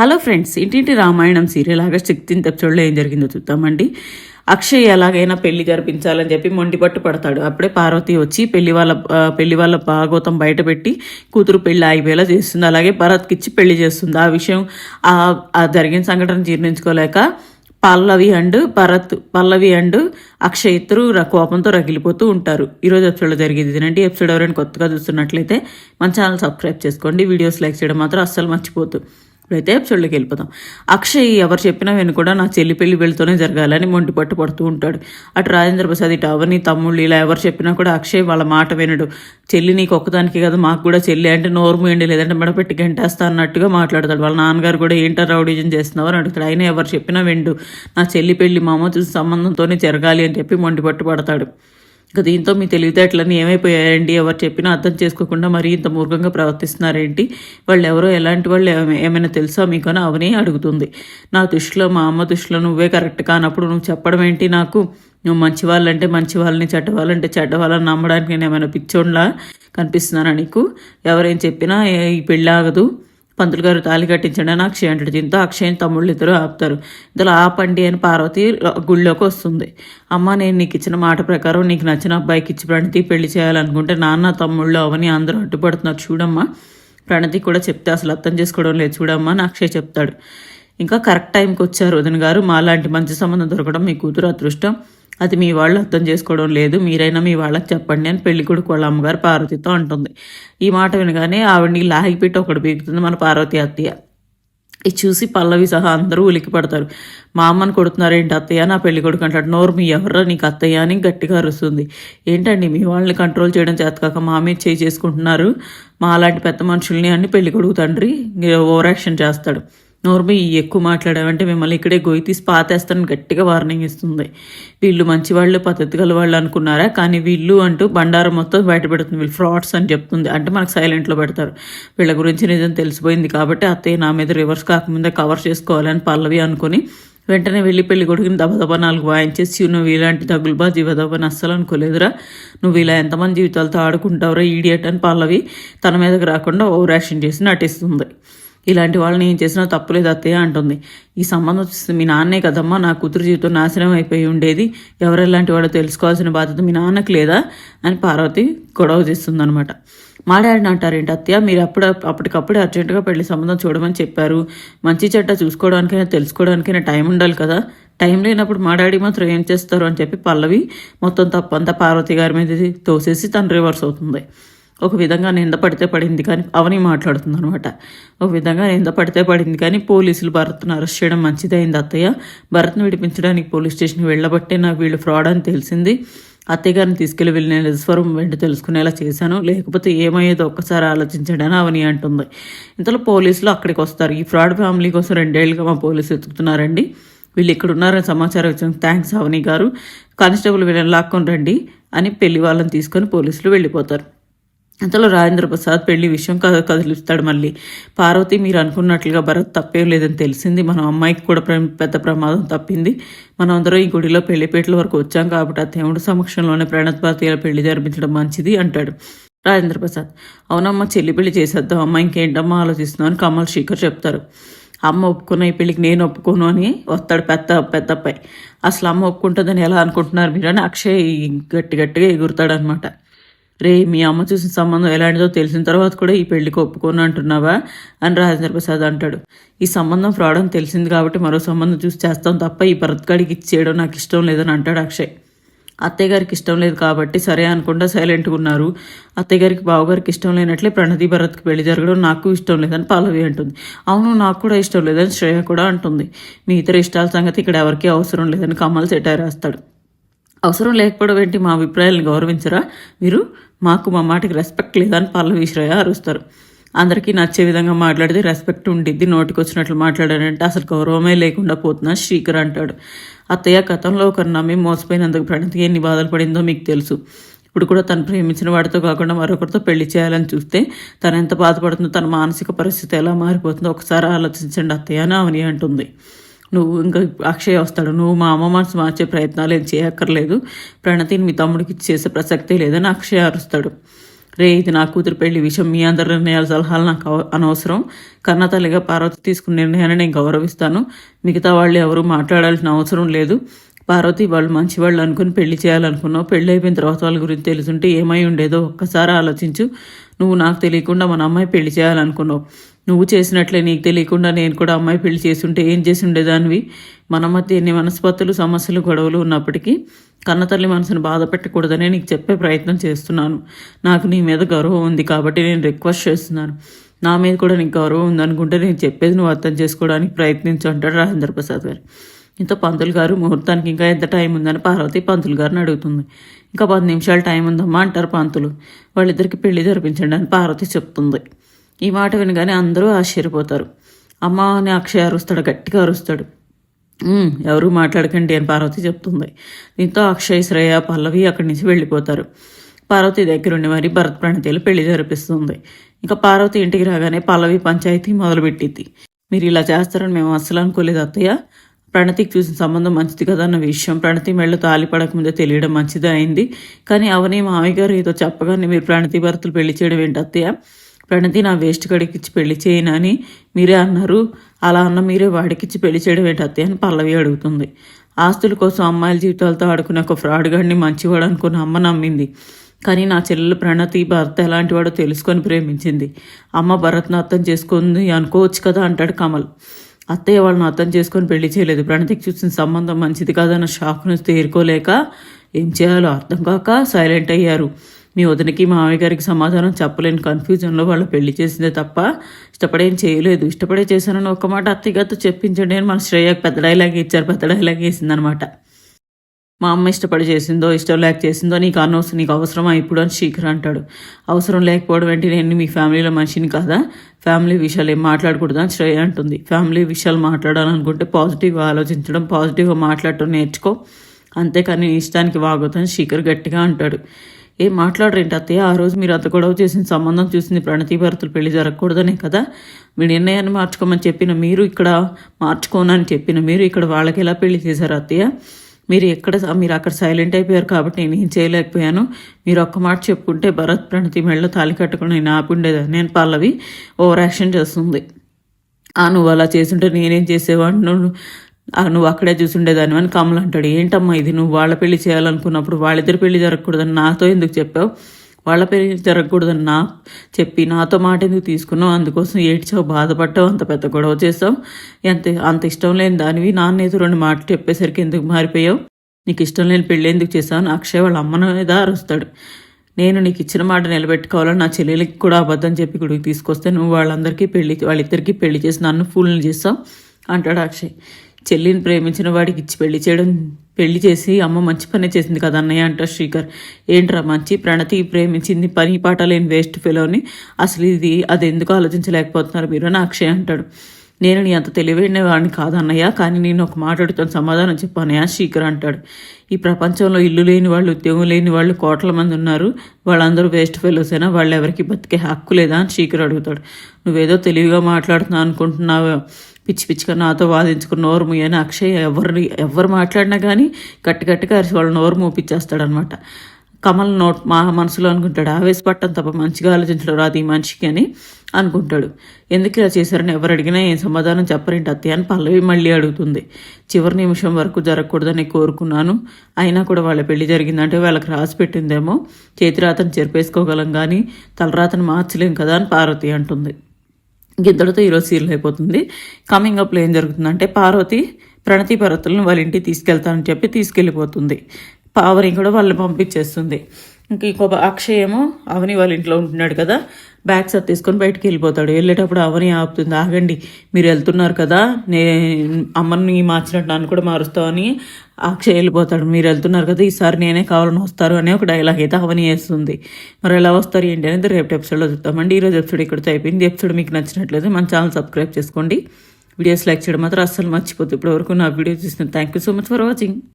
Hello friends ఇంటింటి Ramayanam serial August sixteenth ఎపిసోడ్లో ఏం జరిగిందో చూద్దామండి. అక్షయ్ ఎలాగైనా పెళ్ళి జరిపించాలని చెప్పి మొండి పట్టు పడతాడు. అప్పుడే పార్వతి వచ్చి పెళ్ళి వాళ్ళ పెళ్ళి వాళ్ళ భాగవతం బయటపెట్టి కూతురు పెళ్ళి ఆగిపోయేలా చేస్తుంది. అలాగే భరత్కి ఇచ్చి పెళ్ళి చేస్తుంది. ఆ విషయం ఆ జరిగిన సంఘటన జీర్ణించుకోలేక పల్లవి అండ్ భరత్ పల్లవి అండ్ అక్షయ్ ఇద్దరు ర- కోపంతో రగిలిపోతూ ఉంటారు. ఈరోజు ఎపిసోడ్లో జరిగేది ఇదేనండి. ఎపిసోడ్ ఎవరైనా కొత్తగా చూస్తున్నట్లయితే మన ఛానల్ సబ్స్క్రైబ్ చేసుకోండి. వీడియోస్ లైక్ చేయడం మాత్రం అస్సలు మర్చిపోతూ ఇప్పుడైతే ఎపిసోడ్లోకి వెళ్ళిపోతాం అక్షయ్ ఎవరు చెప్పినా వెను కూడా నా చెల్లి పెళ్ళి వెళ్తూనే జరగాలని మొండి పట్టు పడుతూ ఉంటాడు. అటు రాజేంద్ర ప్రసాద్ ఇటు అవని తమ్ముళ్ళు ఇలా ఎవరు చెప్పినా కూడా అక్షయ్ వాళ్ళ మాట వినడు. చెల్లి నీకు ఒక్కదానికి కదా మాకు కూడా చెల్లి అంటే నోరు మూయండి లేదంటే మెడపెట్టి గంటేస్తా అన్నట్టుగా మాట్లాడతాడు. వాళ్ళ నాన్నగారు కూడా ఏంటో రౌడీజం చేస్తున్నావు అని అడుగుతాడు. అయినా ఎవరు చెప్పినా విండు. నా చెల్లి పెళ్ళి మామూలు చూసి సంబంధంతోనే జరగాలి అని చెప్పి మొండి పట్టు పడతాడు. ఇక దీంతో మీ తెలివితేటలన్నీ ఏమైపోయాయండి? ఎవరు చెప్పినా అర్థం చేసుకోకుండా మరీ ఇంత మూర్ఖంగా ప్రవర్తిస్తున్నారేంటి? వాళ్ళు ఎవరో ఎలాంటి వాళ్ళు ఏమైనా తెలుసా మీకు అని అవని అడుగుతుంది. నా దృష్టిలో మా అమ్మ దృష్టిలో నువ్వే కరెక్ట్. కానప్పుడు నువ్వు చెప్పడం ఏంటి నాకు? నువ్వు మంచి వాళ్ళంటే మంచి వాళ్ళని చెడ్డ వాళ్ళంటే చెడ్డ వాళ్ళని నమ్మడానికి నేను ఏమైనా పిచ్చోండ్లా కనిపిస్తున్నానా నీకు? ఎవరేం చెప్పినా ఈ పెళ్ళి ఆగదు. పంతులు గారు తాళి కట్టించండి అక్షయ్ అంటాడు. దీంతో అక్షయ్ తమ్ముళ్ళు ఇద్దరు ఆపుతారు. ఇందులో ఆపండి అని పార్వతి గుళ్ళోకి వస్తుంది. అమ్మ నేను నీకు ఇచ్చిన మాట ప్రకారం నీకు నచ్చిన అబ్బాయికి ఇచ్చి ప్రణతి పెళ్ళి చేయాలనుకుంటే నాన్న తమ్ముళ్ళు అవని అందరూ అడ్డుపడుతున్నారు. చూడమ్మా ప్రణతి కూడా చెప్తే అసలు అర్థం చేసుకోవడం లేదు. చూడమ్మా అని అక్షయ్ చెప్తాడు. ఇంకా కరెక్ట్ టైంకి వచ్చారు వదిన గారు. మాలాంటి మంచి సంబంధం దొరకడం మీ కూతురు అదృష్టం. అది మీ వాళ్ళు అర్థం చేసుకోవడం లేదు మీరైనా మీ వాళ్ళకి చెప్పండి అని పెళ్ళి కొడుకు వాళ్ళ అమ్మగారు పార్వతితో అంటుంది. ఈ మాట వినగానే ఆవిడ్ని లాగిపెట్టి ఒకటి బీగుతుంది మన పార్వతి అత్తయ్య. ఇది చూసి పల్లవి సహా అందరూ ఉలికి పడతారు. మా అమ్మని కొడుతున్నారేంటి అత్తయ్య? నా పెళ్ళి కొడుకు అంటాడు నోరు మీ ఎవర్రా? నీకు అత్తయ్య అని గట్టిగా అరుస్తుంది. ఏంటండి మీ వాళ్ళని కంట్రోల్ చేయడం చేతకాక మా మీద చేయి చేసుకుంటున్నారు? మా అలాంటి పెద్ద మనుషుల్ని అని పెళ్ళి కొడుకు తండ్రి ఓవరాక్షన్ చేస్తాడు. నోర్మి ఎక్కువ మాట్లాడామంటే మిమ్మల్ని ఇక్కడే గొయ్యి తీసి పాతేస్తానని గట్టిగా వార్నింగ్ ఇస్తుంది. వీళ్ళు మంచి వాళ్ళు పద్ధతి గల వాళ్ళు అనుకున్నారా? కానీ వీళ్ళు అంటూ బండారం మొత్తం బయటపెడుతుంది. వీళ్ళు ఫ్రాడ్స్ అని చెప్తుంది. అంటే మనకు సైలెంట్లో పెడతారు. వీళ్ళ గురించి నిజం తెలిసిపోయింది కాబట్టి అత్తయ్య నా మీద రివర్స్ కాకముందే కవర్ చేసుకోవాలని పల్లవి అనుకుని వెంటనే వెళ్ళి పెళ్ళి కొడుకుని దబదబా నాలుగు వాయించేసి నువ్వు ఇలాంటి తగులుబా జీవదబ్బని అస్సలు అనుకోలేదురా. నువ్వు ఇలా ఎంతమంది జీవితాలతో ఆడుకుంటావురా ఈడియట్ అని పల్లవి తన మీదకి రాకుండా ఓవర్ యాక్షన్ చేసి నటిస్తుంది. ఇలాంటి వాళ్ళని ఏం చేసినా తప్పులేదు అత్తయ్య అంటుంది. ఈ సంబంధం మీ నాన్నే కదమ్మా నా కూతురు జీవితం నాశనం అయిపోయి ఉండేది. ఎవరెలాంటి వాడో తెలుసుకోవాల్సిన బాధ్యత మీ నాన్నకు లేదా అని పార్వతి గొడవ చేస్తుందనమాట మా డాడీని అంటారేంటి అత్తయ్య మీరు అప్పుడు అప్పటికప్పుడు అర్జెంటుగా పెళ్ళి సంబంధం చూడమని చెప్పారు. మంచి చెడ్డ చూసుకోవడానికైనా తెలుసుకోవడానికైనా టైం ఉండాలి కదా. టైం లేనప్పుడు మా డాడీ మాత్రం ఏం చేస్తారు అని చెప్పి పల్లవి మొత్తం తప్పంతా పార్వతి గారి మీద తోసేసి తను రివర్స్ అవుతుంది. ఒక విధంగా నింద పడితే పడింది కానీ అవని మాట్లాడుతుంది అనమాట ఒక విధంగా నింద పడితే పడింది కానీ పోలీసులు భరత్ను అరెస్ట్ చేయడం మంచిదైంది అత్తయ్య. భరత్ను విడిపించడానికి పోలీస్ స్టేషన్ వెళ్ళబట్టే నాకు వీళ్ళు ఫ్రాడ్ అని తెలిసింది. అత్తయ్య గారిని తీసుకెళ్ళి వెళ్ళి నేను నిజస్వరం వెంట తెలుసుకునేలా చేశాను. లేకపోతే ఏమయ్యేదో ఒక్కసారి ఆలోచించాడని అవని అంటుంది. ఇంతలో పోలీసులు అక్కడికి వస్తారు. ఈ ఫ్రాడ్ ఫ్యామిలీ కోసం రెండేళ్ళుగా మా పోలీసులు వెతుకుతున్నారండి. వీళ్ళు ఇక్కడ ఉన్నారని సమాచారం ఇచ్చిన థ్యాంక్స్ అవని గారు. కానిస్టేబుల్ వీళ్ళని లాక్కొని రండి అని పెళ్ళి వాళ్ళని తీసుకొని పోలీసులు వెళ్ళిపోతారు. అంతలో రాజేంద్ర ప్రసాద్ పెళ్ళి విషయం కథ కదిలిస్తాడు మళ్ళీ. పార్వతి మీరు అనుకున్నట్లుగా భరత్ తప్పేం లేదని తెలిసింది. మనం అమ్మాయికి కూడా ప్ర- పెద్ద ప్రమాదం తప్పింది. మనం అందరం ఈ గుడిలో పెళ్ళిపేటల వరకు వచ్చాం కాబట్టి ఆ దేవుడి సమక్షంలోనే ప్రణత్ భారతీయుల పెళ్ళి జరిపించడం మంచిది అంటాడు రాజేంద్ర ప్రసాద్. అవునమ్మా చెల్లి పెళ్ళి చేసేద్దాం. అమ్మ ఇంకేంటమ్మా ఆలోచిస్తున్నాం అని కమల్ శేఖర్ చెప్తారు. అమ్మ ఒప్పుకున్న ఈ పెళ్ళికి నేను ఒప్పుకోను అని వస్తాడు పెద్ద పెద్ద అబ్బాయి. అసలు అమ్మ ఒప్పుకుంటుందని ఎలా అనుకుంటున్నారు మీరు అని అక్షయ్ గట్టి గట్టిగా ఎగురుతాడనమాట రే మీ అమ్మ చూసిన సంబంధం ఎలాంటిదో తెలిసిన తర్వాత కూడా ఈ పెళ్ళికి ఒప్పుకోను అంటున్నావా? అని రాజేంద్ర ప్రసాద్ అంటాడు. ఈ సంబంధం ఫ్రాడ్ అని తెలిసింది కాబట్టి మరో సంబంధం చూసి చేస్తాం తప్ప ఈ భరత్గాడికి ఇచ్చేయడం నాకు ఇష్టం లేదని అంటాడు అక్షయ్. అత్తయ్య గారికి ఇష్టం లేదు కాబట్టి సరే అనుకుంటా సైలెంట్గా ఉన్నారు. అత్తయ్య గారికి బావగారికి ఇష్టం లేనట్లే ప్రణతి భరత్కి పెళ్ళి జరగడం నాకు ఇష్టం లేదని పల్లవి అంటుంది. అవును నాకు కూడా ఇష్టం లేదని శ్రేయ కూడా అంటుంది. మీ ఇతర ఇష్టాల సంగతి ఇక్కడ ఎవరికీ అవసరం లేదని కమల్ సెటారేస్తాడు అవసరం లేకపోవడం ఏంటి? మా అభిప్రాయాలను గౌరవించరా? మీరు మాకు మా మాటకి రెస్పెక్ట్ లేదని పల్లవీశ్రయ అరుస్తారు. అందరికీ నచ్చే విధంగా మాట్లాడితే రెస్పెక్ట్ ఉండిద్ది. నోటికి వచ్చినట్లు మాట్లాడాడంటే అసలు గౌరవమే లేకుండా పోతున్నా శ్రీకర్ అంటాడు. అత్తయ్య గతంలో ఒకరు నమ్మి మోసపోయినందుకు ప్రణతి ఎన్ని బాధలు పడిందో మీకు తెలుసు. ఇప్పుడు కూడా తను ప్రేమించిన వాడితో కాకుండా మరొకరితో పెళ్ళి చేయాలని చూస్తే తను ఎంత బాధపడుతుందో తన మానసిక పరిస్థితి ఎలా మారిపోతుందో ఒకసారి ఆలోచించండి అత్తయ్య అని అవని అంటుంది. నువ్వు ఇంకా అక్షయ్ వస్తాడు. నువ్వు మా అమ్మ మనసు మార్చే ప్రయత్నాలు ఏం చేయక్కర్లేదు. ప్రణతిని మీ తమ్ముడికి చేసే ప్రసక్తే లేదని అక్షయ్ అరుస్తాడు. రే ఇది నా కూతురు పెళ్ళి విషయం మీ అందరి నిర్ణయాల సలహాలు నాకు అవ- అనవసరం. కన్నతల్లిగా పార్వతి తీసుకున్న నిర్ణయాన్ని నేను గౌరవిస్తాను. మిగతా వాళ్ళు ఎవరు మాట్లాడాల్సిన అవసరం లేదు. పార్వతి వాళ్ళు మంచి వాళ్ళు అనుకుని పెళ్ళి చేయాలనుకున్నావు. పెళ్ళి అయిపోయిన తర్వాత వాళ్ళ గురించి తెలుసుంటే ఏమై ఉండేదో ఒక్కసారి ఆలోచించు. నువ్వు నాకు తెలియకుండా మన అమ్మాయి పెళ్ళి చేయాలనుకున్నావు. నువ్వు చేసినట్లే నీకు తెలియకుండా నేను కూడా అమ్మాయి పెళ్ళి చేసుంటే ఏం చేసి ఉండేదానివి మన మధ్య ఎన్ని మనస్పత్తులు సమస్యలు గొడవలు ఉన్నప్పటికీ కన్నతల్లి మనసును బాధ పెట్టకూడదనే నీకు చెప్పే ప్రయత్నం చేస్తున్నాను. నాకు నీ మీద గౌరవం ఉంది కాబట్టి నేను రిక్వెస్ట్ చేస్తున్నాను. నా మీద కూడా నీకు గౌరవం ఉందనుకుంటే నేను చెప్పేది నువ్వు అర్థం చేసుకోవడానికి ప్రయత్నించు అంటాడు రాజేంద్ర ప్రసాద్ గారు. ఇంత పంతులు గారు ముహూర్తానికి ఇంకా ఎంత టైం ఉందని పార్వతి పంతులు గారిని అడుగుతుంది. ఇంకా పది నిమిషాలు టైం ఉందమ్మా అంటారు పంతులు. వాళ్ళిద్దరికి పెళ్ళి జరిపించండి అని పార్వతి చెప్తుంది. ఈ మాట వినగానే అందరూ ఆశ్చర్యపోతారు. అమ్మ అని అక్షయ అరుస్తాడు గట్టిగా అరుస్తాడు. ఎవరు మాట్లాడకండి అని పార్వతి చెప్తుంది. దీంతో అక్షయ్ శ్రేయ పల్లవి అక్కడి నుంచి వెళ్ళిపోతారు. పార్వతి దగ్గరుండి మరి భరత్ ప్రణతిలు పెళ్ళి జరిపిస్తుంది. ఇంకా పార్వతి ఇంటికి రాగానే పల్లవి పంచాయతీ మొదలుపెట్టింది మీరు ఇలా చేస్తారని మేము అస్సలు అనుకోలేదు అత్తయ్య. ప్రణతికి చూసిన సంబంధం మంచిది కదా అన్న విషయం ప్రణతి మెళ్ళు తాలి పడకముందే తెలియడం మంచిదే అయింది. కానీ అవని మామయ్య గారు ఏదో చెప్పగానే మీరు ప్రణతి భర్తలు పెళ్ళి చేయడం ఏంటి అత్తయ్య? ప్రణతి నా వేస్ట్ కడికిచ్చి పెళ్ళి చేయను అని మీరే అన్నారు. అలా అన్న మీరే వాడికిచ్చి పెళ్ళి చేయడం ఏంటి అత్తయ్య అని పల్లవి అడుగుతుంది. ఆస్తుల కోసం అమ్మాయిల జీవితాలతో ఆడుకునే ఒక ఫ్రాడ్ గడిని మంచివాడు అనుకున్న అమ్మ నమ్మింది. కానీ నా చెల్లెలు ప్రణతి భర్త ఎలాంటి వాడో తెలుసుకొని ప్రేమించింది. అమ్మ భరత్ను అర్థం చేసుకుంది అనుకోవచ్చు కదా అంటాడు కమల్. అత్తయ్య వాళ్ళని అర్థం చేసుకొని పెళ్ళి చేయలేదు. ప్రణతికి చూసిన సంబంధం మంచిది కాదన్న షాక్ను తేరుకోలేక ఏం చేయాలో అర్థం కాక సైలెంట్ అయ్యారు. మీ వదినకి మామయ్య గారికి సమాధానం చెప్పలేని కన్ఫ్యూజన్లో వాళ్ళు పెళ్ళి చేసిందే తప్ప ఇష్టపడేం చేయలేదు. ఇష్టపడే చేశానని ఒక్క మాట అత్తయ్య చెప్పించండి అని మన శ్రేయకు పెద్ద డైలాగ్ ఇచ్చారు. పెద్ద డైలాగ్ వేసిందనమాట. మా అమ్మ ఇష్టపడి చేసిందో ఇష్టం లేక చేసిందో నీకు అనవసరం నీకు అవసరమా ఇప్పుడు అని శీఘ్ర అంటాడు. అవసరం లేకపోవడం అంటే నేను మీ ఫ్యామిలీలో మనిషిని కాదా? ఫ్యామిలీ విషయాలు ఏం మాట్లాడకూడదు అని శ్రేయ అంటుంది. ఫ్యామిలీ విషయాలు మాట్లాడాలనుకుంటే పాజిటివ్గా ఆలోచించడం పాజిటివ్గా మాట్లాడటం నేర్చుకో. అంతేకాని ఇష్టానికి వాగొద్దని శీకర్ గట్టిగా అంటాడు. ఏం మాట్లాడరేంటి అత్తయ్య? ఆ రోజు మీరు అంత గొడవ చేసిన సంబంధం చూసింది ప్రణతి భరతులు పెళ్ళి జరగకూడదనే కదా? మీ నిర్ణయాన్ని మార్చుకోమని చెప్పిన మీరు ఇక్కడ మార్చుకోనని చెప్పిన మీరు ఇక్కడ వాళ్ళకి ఎలా పెళ్ళి చేశారు అత్తయ్య? మీరు ఎక్కడ మీరు అక్కడ సైలెంట్ అయిపోయారు కాబట్టి నేను ఏం చేయలేకపోయాను. మీరు ఒక్క మాట చెప్పుకుంటే భరత్ ప్రణతి మెళ్ళలో తాలి కట్టుకుని నేను ఆపిండేదాన్ని నేను పల్లవి ఓవర్ యాక్షన్ చేస్తుంది. ఆ నువ్వు అలా చేస్తుంటే నేనేం చేసేవాడిని? నువ్వు అక్కడే చూసుండేదాన్ని అని కమల్ అంటాడు. ఏంటమ్మా ఇది? నువ్వు వాళ్ళ పెళ్ళి చేయాలనుకున్నప్పుడు వాళ్ళిద్దరి పెళ్ళి జరగకూడదని నాతో ఎందుకు చెప్పావు? వాళ్ళ పెళ్ళి జరగకూడదని నా చెప్పి నాతో మాట ఎందుకు తీసుకున్నావు? అందుకోసం ఏడ్చావు బాధపడ్డావు అంత పెద్ద గొడవ చేస్తావు ఎంత అంత ఇష్టం లేని దానివి. నాన్న ఏదో రెండు మాటలు చెప్పేసరికి ఎందుకు మారిపోయావు? నీకు ఇష్టం లేని పెళ్ళి ఎందుకు చేసావు అక్షయ్ వాళ్ళ అమ్మను మీద అరుస్తాడు. నేను నీకు ఇచ్చిన మాట నిలబెట్టుకోవాలని నా చెల్లెలకి కూడా అబద్ధం చెప్పి గుడికి తీసుకొస్తే నువ్వు వాళ్ళందరికీ పెళ్ళి వాళ్ళిద్దరికీ పెళ్ళి చేసి నన్ను ఫూల్ని చేస్తావు? అంటాడు అక్షయ్. చెల్లిని ప్రేమించిన వాడికి ఇచ్చి పెళ్ళి చేయడం పెళ్ళి చేసి అమ్మ మంచి పనే చేసింది కదా అన్నయ్య అంటారు శ్రీకర్. ఏంట్రా మంచి? ప్రణతి ప్రేమించింది పని పాట లేని వేస్ట్ ఫెలోని అసలు ఇది అది ఎందుకు ఆలోచించలేకపోతున్నారు మీరు? అని అక్షయ్ అంటాడు. నేను నీ అంత తెలివైన వాడిని కాదన్నయ్య కానీ నేను ఒక మాట సమాధానం చెప్పానయ్య శీకర్ అంటాడు. ఈ ప్రపంచంలో ఇల్లు లేని వాళ్ళు ఉద్యోగం లేని వాళ్ళు కోట్ల మంది ఉన్నారు. వాళ్ళందరూ వేస్ట్ ఫెలోస్ అయినా వాళ్ళు ఎవరికి బతికే హక్కు లేదా అని శీకర్ అడుగుతాడు. నువ్వేదో తెలివిగా మాట్లాడుతున్నావు అనుకుంటున్నావు పిచ్చి పిచ్చిగా నాతో వాదించుకున్న నోరు మూయని అక్షయ్ ఎవరిని ఎవరు మాట్లాడినా కానీ గట్టి గట్టిగా అరిచి వాళ్ళ నోరు మూపించేస్తాడనమాట కమల్ నోట్ మా మనసులో అనుకుంటాడు ఆవేశపట్టం తప్ప మంచిగా ఆలోచించడం రాదు ఈ మనిషికి అని అనుకుంటాడు. ఎందుకు ఇలా చేశారని ఎవరు అడిగినా ఏం సమాధానం చెప్పరేంటి అత్తయ్య? అని పల్లవి మళ్ళీ అడుగుతుంది. చివరి నిమిషం వరకు జరగకూడదని కోరుకున్నాను. అయినా కూడా వాళ్ళ పెళ్ళి జరిగిందంటే వాళ్ళకి రాసి పెట్టిందేమో. చేతిరాతను చెరిపేసుకోగలం కానీ తలరాతను మార్చలేం కదా అని పార్వతి అంటుంది. గిద్దడితో ఈరోజు సీరియల్ అయిపోతుంది. కమింగ్ అప్లో ఏం జరుగుతుందంటే పార్వతి ప్రణతి పర్వతులను వాళ్ళ ఇంటికి తీసుకెళ్తానని చెప్పి తీసుకెళ్ళిపోతుంది. పావని కూడా వాళ్ళని పంపించేస్తుంది. ఇంక ఇంకొక అక్షయ్ ఏమో అవని వాళ్ళ ఇంట్లో ఉంటున్నాడు కదా. బ్యాగ్ సర్ తీసుకొని బయటికి వెళ్ళిపోతాడు. వెళ్ళేటప్పుడు అవని ఆపుతుంది. ఆగండి మీరు వెళ్తున్నారు కదా. నే అమ్మని మార్చినట్టు నన్ను కూడా మారుస్తామని అక్షయ్ వెళ్ళిపోతాడు. మీరు వెళ్తున్నారు కదా ఈసారి నేనే కావాలని వస్తారు అనే ఒక డైలాగ్ అయితే అవని వేస్తుంది మరి ఎలా వస్తారు ఏంటి అనేది రేపు ఎపిసోడ్లో చూద్దామండి ఈరోజు ఎపిసోడ్ ఇక్కడితో అయిపోయింది. ఎపిసోడ్ మీకు నచ్చినట్లయితే మన ఛానల్ సబ్స్క్రైబ్ చేసుకోండి. వీడియోస్ లైక్ చేయడం మాత్రం అస్సలు మర్చిపోతుంది ఇప్పటివరకు నా వీడియో చూసిన thank you so much for watching